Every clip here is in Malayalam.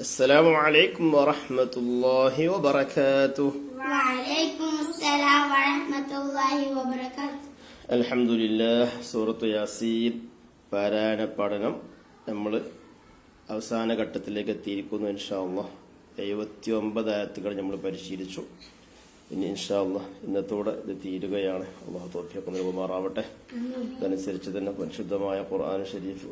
السلام عليكم ورحمة الله وبركاته وعليكم السلام ورحمة الله وبركاته الحمد لله സൂറത്ത് യാസീൻ പാരായണ പഠനം നമ്മൾ അവസാന ഘട്ടത്തിലേക്ക് എത്തിയിരിക്കുന്നു ഇൻഷാല്ല എഴുപത്തി ഒമ്പത് ആയത്തുകൾ നമ്മൾ പരിശീലിച്ചു ഇനി ഇൻഷാല്ല ഇന്നത്തോടെ ഇത് തീരുകയാണ് അള്ളാഹു തോഫിയൊക്കെ നൽകുമാറാവട്ടെ അതനുസരിച്ച് തന്നെ പരിശുദ്ധമായ ഖുർആൻ ഷരീഫ്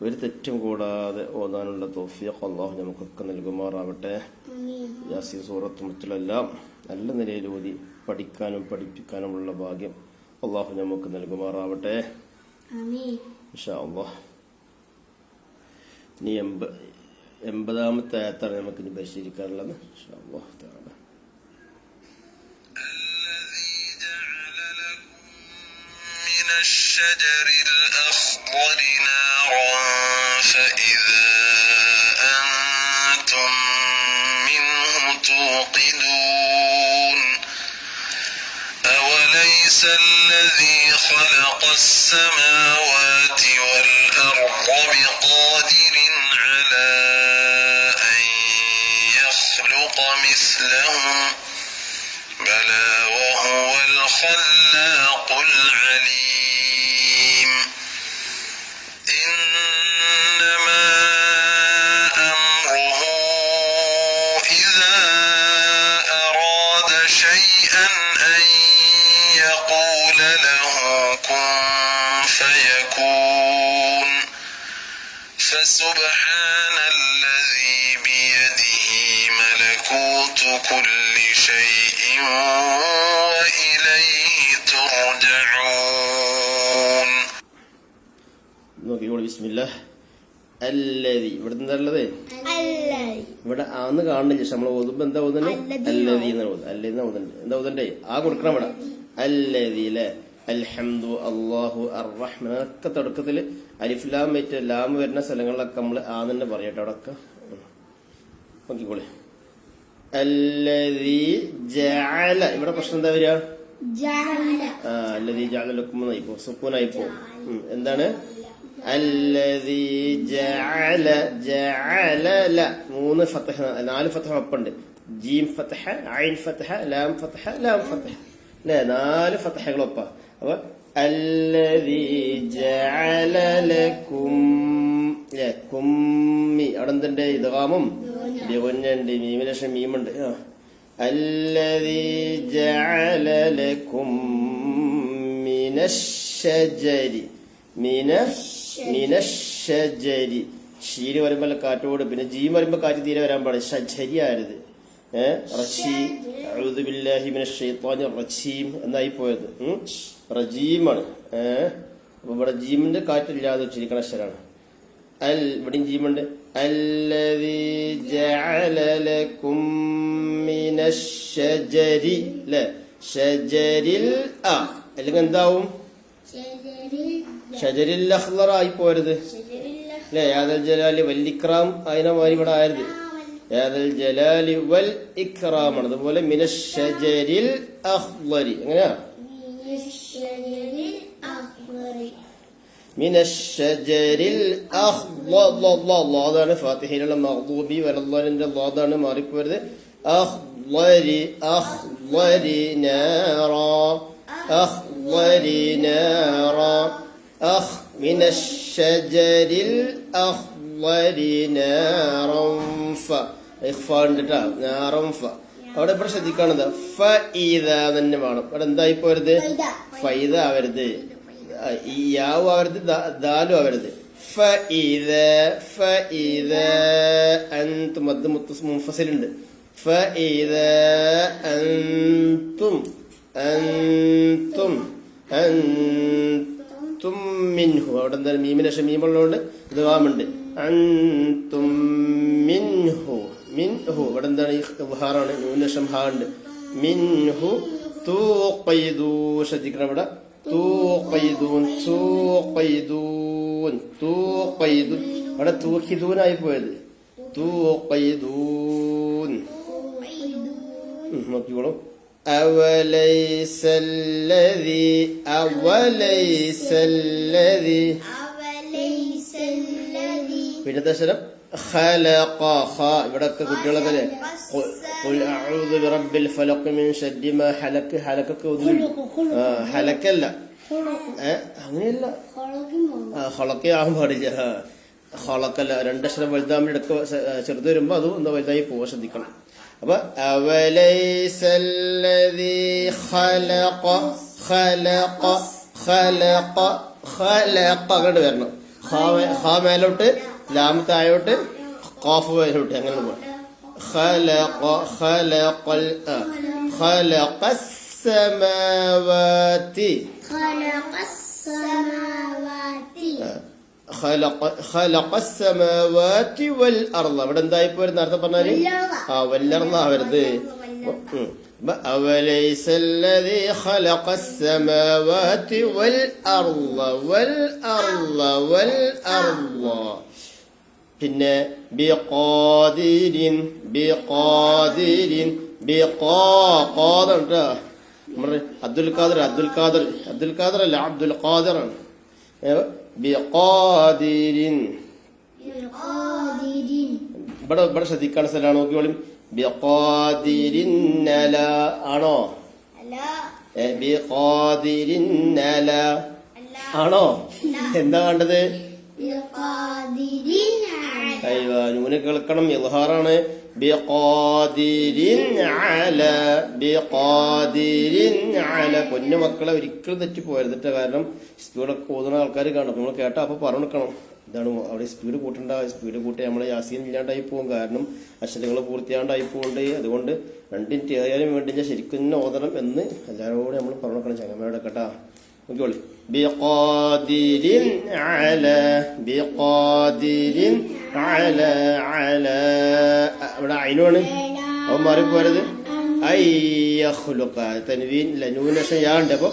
ഒരു തെറ്റും കൂടാതെ ഓതാനുള്ള തോഫിയൊക്കെ അള്ളാഹു നമുക്കൊക്കെ നൽകുമാറാവട്ടെ യാസീൻ സൂറത്ത് മറ്റുമെല്ലാം നല്ല നിലയിൽ ഓതി പഠിക്കാനും പഠിപ്പിക്കാനുമുള്ള ഭാഗ്യം അള്ളാഹു നമുക്ക് നൽകുമാറാവട്ടെ آمين ഇൻഷാ അള്ളാഹ് ഇനി എൺപ എൺപതാമത്തെ ആയത്താണ് നമുക്ക് ഇനി പരിശീലിക്കാനുള്ളത് ഇൻഷാ അള്ളാഹു തആല الذي جعل لكم من الشجر الأخضر نارا فإذا أنتم منه توقدون أوليس الذي خلق السماوات والأرض بقادر على أن يخلق مثلهم بلى وهو الخلاق العليم فسبحان الذي بيده ملكوت كل شيء وإليه ترجعون നോക്കിക്കോളൂ ബിസ്മില്ല അല്ലതി ഇവിടെ എന്താ ഉള്ളത് الذي ഇവിടെ ആന്ന് കാണുന്നില്ല പക്ഷെ നമ്മൾ ഓതുമ്പോ എന്താ ഓതുന്നത് അല്ലദീ അല്ലതി എന്നാണ് ഓതുന്നത് അല്ലതി എന്നാ ഓതുന്നത് എന്താ ഓതണ്ടേ ആ കൊടുക്കണം ഇവിടെ അല്ലതി അല്ലെ അൽഹംദു അള്ളാഹു അർറഹ്മാൻ അതൊക്കെ തുടക്കത്തിൽ അലിഫ്ലാം വെറ്റ് ലാം വരുന്ന സ്ഥലങ്ങളിലൊക്കെ നമ്മൾ ആ തന്നെ പറയട്ടെ അവിടെ നോക്കിക്കോളി. അല്ലതി ജഅല. ഇവിടെ പ്രശ്നം എന്താ വരിക? അല്ലതി ജഅല ലുക്കുമെന്നായി പോകും സുക്കൂനായി പോകും എന്താണ്? അല്ലതി ജഅല ജഅല ല. മൂന്ന് ഫതഹ നാല് ഫതഹ ഒപ്പുണ്ട്. ജീം ഫത്തഹ ഐൻ ഫത്തഹ ലാം ഫത്തഹ ലാം ഫത്തഹ അല്ലേ നാല് ഫതഹകളൊപ്പാ. അപ്പൊ കുമ്മി അവിടെ എന്തുണ്ട് ഇതാമും ദിവഞ്ഞുണ്ട് മീമി ലക്ഷം മീമുണ്ട്. ആ. മിനശരി മിന മിനശരി ഷീന് വരുമ്പോൾ കാറ്റോട് പിന്നെ ജീ വരുമ്പോൾ കാറ്റ് തീരെ വരാൻ പാടില്ല. ഷജരി ആരുത്? ഏഹ് റഷീം എന്നായി പോയത്. റജീമാണ് അപ്പൊ ഇവിടെ ജീമിന്റെ കാറ്റില്ലാതെ വെച്ചിരിക്കണ അക്ഷരാണ്. അൽ ഇവിടെയും ജീമുണ്ട്. അല്ലെങ്കിൽ എന്താവും? ഷജരിൽ ആയി പോരുത്. അല്ലെ യാദൽ ജലാലി വല്ലിക്രാം ഇക്രാം അതിനെ മാറി ഇവിടെ ആയത്. യാദൽ ജലാലി വൽ ഇക്രാമാണ്. അതുപോലെ മിനഷരിൽ അഹ്ലരി. എങ്ങനെയാ? الشجر الأخضر من الشجر الأخضر അതാണ് ഫാത്തിഹയിലുള്ള മഹ്ദൂബി വലല്ലാലിന്റെ അതാണ് മാറിപ്പോരുത് അഖ്ളരി അഖ്ളരി നാറ അഖ്ളരി നാറ അഖ് من الشجر الأخضر نارا ف ഇഖ്ഫാ ഉണ്ട് ട്ടാ നാറം ഫ അവിടെ ഇവിടെ ശ്രദ്ധിക്കാണത് ഫ ഈദ തന്നെ വേണം. അവിടെ എന്തായി പോരുത്? ഫൈദ. ആവരുത്. ഈ യാവ് ആവരുത് ദാലും ആവരുത്. ഫ ഫഇദ അൻതും അത് മുത്തസ് ഫ ഫഇദ അൻതും അൻതും അൻതും മിൻഹു. അവിടെ എന്തായാലും മീമിന് ശേഷം മീമുള്ളതുകൊണ്ട് ഇത് വാമുണ്ട്. അൻതും മിൻഹു. മിൻഹു ഇവിടെ എന്താണ് ഈ ഹാറാണ് നൂന് ശേഷം ഹാ ഉണ്ട് മിൻഹു തൂഖൈദൂ ശ്രദ്ധിക്കണം ഇവിടെ തൂഖൈദൂൻ തൂഖൈദൂൻ തൂഖൈദൂൻ അവിടെ തൂഖിദൂനായി പോയത് തൂഖൈദൂൻ ഉം, നോക്കിക്കോളൂ أوليس الذي أوليس الذي أوليس الذي ഇവിടൊക്കെ കുട്ടികളൊക്കെ മിൻ ഹലക്കൊക്കെ ഒന്നും ഹലക്കല്ല. അങ്ങനെയല്ല. ഹൊളക്കെ ആകാൻ പാടില്ല. ഹൊളക്കല്ല രണ്ടക്ഷരം വലുതാകുമ്പോൾ ഇടയ്ക്ക് ചെറുത് വരുമ്പോ അതും ഒന്ന് വലുതായി പോവാൻ ശ്രദ്ധിക്കണം. അപ്പൊ അവലൈസല്ലദീ ഖലഖ ഖലഖ ഖലഖ ഖലഖ അങ്ങോട്ട് വരണം. ഖാ മേലോട്ട് ലാം താഴോട്ട് ഖാഫ് മേലോട്ട് അങ്ങനെ പോവാം خلق خلق ال- آه. خلق السماوات خلق السماوات خلق خلق السماوات والأرض ഇവിടെ എന്തായി പോരും നേരത്തെ പറഞ്ഞാല് ആ വല്ലർന്ന വരുത് ഉം. ബ- أوليس الذي خلق السماوات والأرض والأرض والأرض പിന്നെ നമ്മുടെ അബ്ദുൽ ഖാദർ അബ്ദുൽ ഖാദർ അബ്ദുൽ ഖാദർ അല്ല അബ്ദുൽ ഖാദർ ആണ്. ഇവിടെ ഇവിടെ ശ്രദ്ധിക്കാൻ സ്ഥലമാണ് നോക്കിയോളും ബി കോതിരിൻ ആണോ? ബി ആണോ? എന്താ വേണ്ടത് നൂന് കേൾക്കണം. ഇൽഹാറാണ് പൊന്നു മക്കളെ ഒരിക്കലും തെറ്റി പോയിരുന്നിട്ട് ട്ടോ. കാരണം സ്പീഡൊക്കെ ഓതുന്ന ആൾക്കാർ കാണും. നമ്മൾ കേട്ടാ അപ്പൊ പറഞ്ഞെടുക്കണം ഇതാണ് അവിടെ സ്പീഡ് കൂട്ടണ്ട. സ്പീഡ് കൂട്ടി നമ്മളെ യാസീൻ ഇല്ലാണ്ടായി പോകും. കാരണം അക്ഷരങ്ങൾ പൂർത്തിയാണ്ടായി പോകുന്നുണ്ട് അതുകൊണ്ട് രണ്ടിന്റെ ഏതായാലും വേണ്ടി ഞാൻ ശരിക്കും ഓതണം എന്ന് എല്ലാവരോടും നമ്മൾ പറഞ്ഞെടുക്കണം ചങ്ങമ്മയോടെ കേട്ടാ നോക്കിയോളി ബിഖാദിരിൻ അല ബിഖാദിരിൻ അല അല. ഇവിടെ അയിനാണ് അവൻ മാറിപ്പോരുത് തൻവീൻ ലനൂനശ യാണ്ട് അപ്പൊ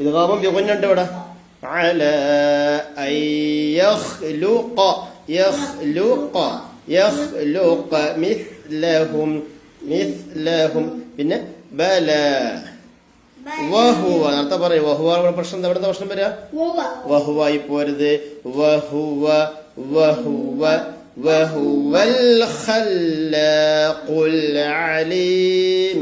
ഇത് കാമം ബിഗുന്നുണ്ട് ഇവിടെ. അല يخلق يخلق يخلق مثلهم مثلهم പിന്നെ ബല. വഹുവ നേരത്തെ പറയും വഹുവ ഇവിടെ പ്രശ്നം എവിടെ പ്രശ്നം വരിക هو വഹുവായി പോരുത് വഹുവ വഹുവ وهو الخلاق العليم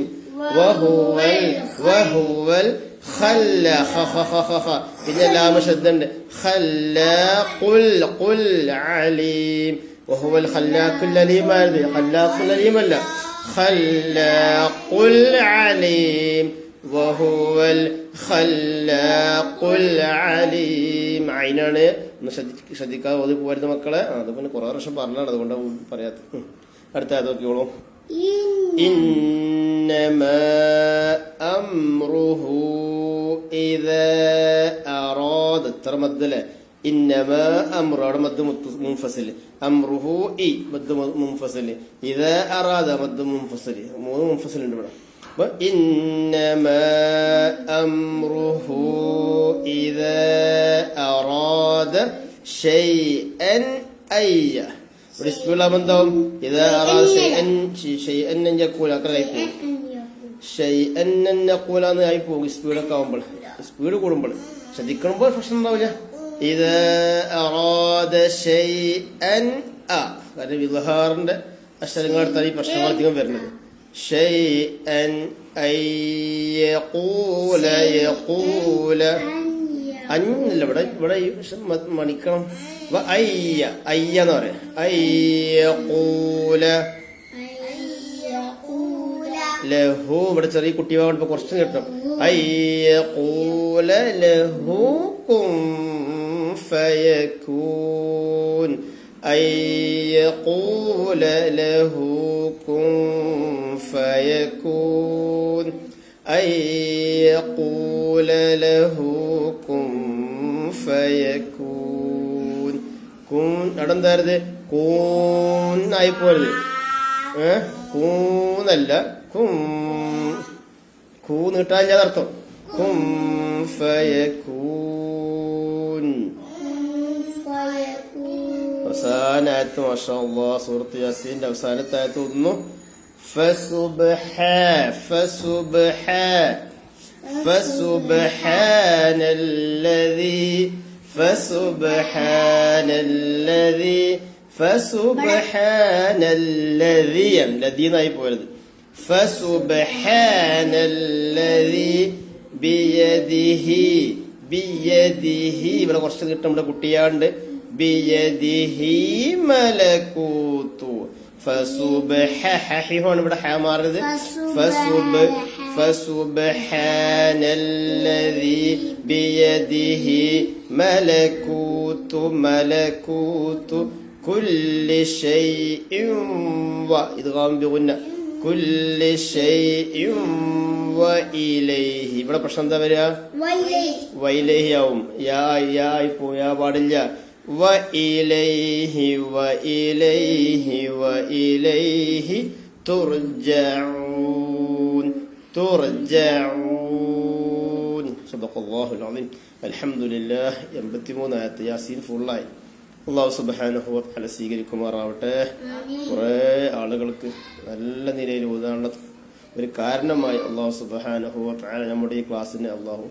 وهو ال- وهو الخلاق خ خ خ خ خ പിന്നെ ലാമ ശബ്ദമുണ്ട് ഖല്ലാഖുൽ ഖുൽ അലീം وهو الخلاق العليم ആയിരുന്നു خلاق العليم അല്ല خلاق العليم വഹുവൽ ഖല്ലാഖുൽ ആണ് ഒന്ന് ശ്രദ്ധിക്കാതെ ഓതി പോകരുത് മക്കളെ. അത് പിന്നെ കുറെ വർഷം പറഞ്ഞാണ് അതുകൊണ്ട് പറയാത്ത അടുത്ത അത് നോക്കിയോളൂ ഇന്നമ അംറുഹു ഇദ അറാദ. തർമദ്ദലെ ഇന്നമ അംറു. അവിടെ മദ്ദ് മുൻഫസിൽ. അംറുഹു ഇ മദ്ദ് മുൻഫസിൽ. ഇദ അറാദ മദ്ദ് മുൻഫസിൽ. മൂന്ന് മുൻഫസിൽ ഉണ്ട് ഇവിടെ. ഉണ്ട് ഇവിടെ അപ്പൊ إنما أمره إذا أراد شيئا أي ഇവിടെ ഇസ്മുലാം എന്താവും ഇത് അറാദ ഷൈഅൻ ഷൈഅൻ അൻ യഖൂല അങ്ങനെ ആയി പോകും ഷൈഅൻ അൻ യഖൂല എന്ന് ആയി പോകും സ്പീഡൊക്കെ ആവുമ്പോൾ സ്പീഡ് കൂടുമ്പോൾ ശ്രദ്ധിക്കുമ്പോൾ പ്രശ്നം ഉണ്ടാവില്ല ഇത് അറാദ ഷൈഅൻ അ കാരണം വിലഹാറിന്റെ അക്ഷരങ്ങൾ എടുത്താണ് ഈ പ്രശ്നങ്ങൾ അധികം വരുന്നത് ഷൈഅൻ ഐ യഖൂല യഖൂല അഞ്ഞല്ല ഇവിടെ ഇവിടെ മണിക്കണം. അപ്പൊ അയ്യ അയ്യ എന്ന് പറയാം. അയ്യൂല ലഹു ഇവിടെ ചെറിയ കുട്ടി ഇപ്പൊ കുറച്ച് കിട്ടും. അയ്യൂല ലഹു കും ഫയക്കൂൻ. അയ്യൂല ലഹു കും ഫയക്കൂൻ അയ്യൂല ലഹു കും ഫയക്കൂൻ കൂൻ അവിടെ എന്തായിരുന്നത് കൂൻ ആയി പോരുത് ഏ കൂന്നല്ല കും കൂ നീട്ടാനില്ലാതെ അർത്ഥം. കും ഫയക്കൂൻ അവസാനത്ത് മാഷാ സുഹൃത്ത് യാസീന്റെ അവസാനത്തായത്ത് ഒന്നു ഫസുബ്ഹ ഫസുബ്ഹ فسبحان الذي فسبحان الذي ഫസുബ്ഹാനല്ലദി ലദീനായി പോയത് ഫസുബ്ഹാനല്ലദി ബിയദിഹി ബിയദിഹി ഇവിടെ കുറച്ച് കിട്ടും നമ്മുടെ കുട്ടിയാണ്ട് ബിയദിഹി മലകൂത്തു ഫസുബ് ഹോണ് ഇവിടെ ഹ മാറരുത് ഫസുബ് ഫസുബ്ഹാനല്ലദീ ബിയദിഹി മലകൂതു മലകൂതു കുല്ലി ഷൈഇൻ വ ഇത് കാമ്പികുന്ന കുല്ലി ഷൈഇൻ വ ഇലൈഹി. ഇവിടെ പ്രശ്നം എന്താ വരിക? വൈലേഹി ആവും യാ യാ ഇപ്പോ യാ പാടില്ല. വഇലൈഹി ترجعون ترجعون صدق الله العظيم الحمد അൽഹംദുലില്ലാഹ്. 83 ആയത്ത് യാസീൻ ഫുള്ളായി അള്ളാഹു തആല സ്വീകരിക്കുമാറാവട്ടെ. കുറേ ആളുകൾക്ക് നല്ല നിലയിൽ ഉദാഹരണ ഒരു കാരണമായി അള്ളാഹു സുബ്ഹാനഹു വ തആല നമ്മുടെ ഈ ക്ലാസ്സിനെ അള്ളാഹു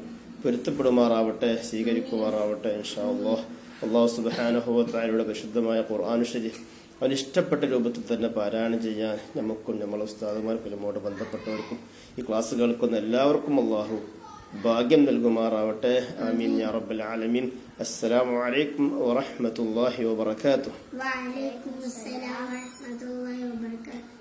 പൊരുത്തപ്പെടുമാറാവട്ടെ സ്വീകരിക്കുമാറാവട്ടെ ഇൻഷാ അള്ളാഹ്. അള്ളാഹു സുബ്ഹാനഹു വ തആലയുടെ പരിശുദ്ധമായ ഖുർആൻ ശരീഫ് അതിഷ്ടപ്പെട്ട രൂപത്തിൽ തന്നെ പാരായണം ചെയ്യാൻ നമുക്കും നമ്മളെ ഉസ്താദുമാർക്കും നമ്മോട് ബന്ധപ്പെട്ടവർക്കും ഈ ക്ലാസ് കേൾക്കുന്ന എല്ലാവർക്കും അള്ളാഹു ഭാഗ്യം നൽകുമാറാവട്ടെ. ആമീൻ യാ റബ്ബൽ ആലമീൻ. അസ്സലാമു അലൈക്കും വറഹ്മത്തുള്ളാഹി വബറകാതുഹു. വഅലൈക്കും അസ്സലാം വറഹ്മത്തുള്ളാഹി വബറകാതുഹു.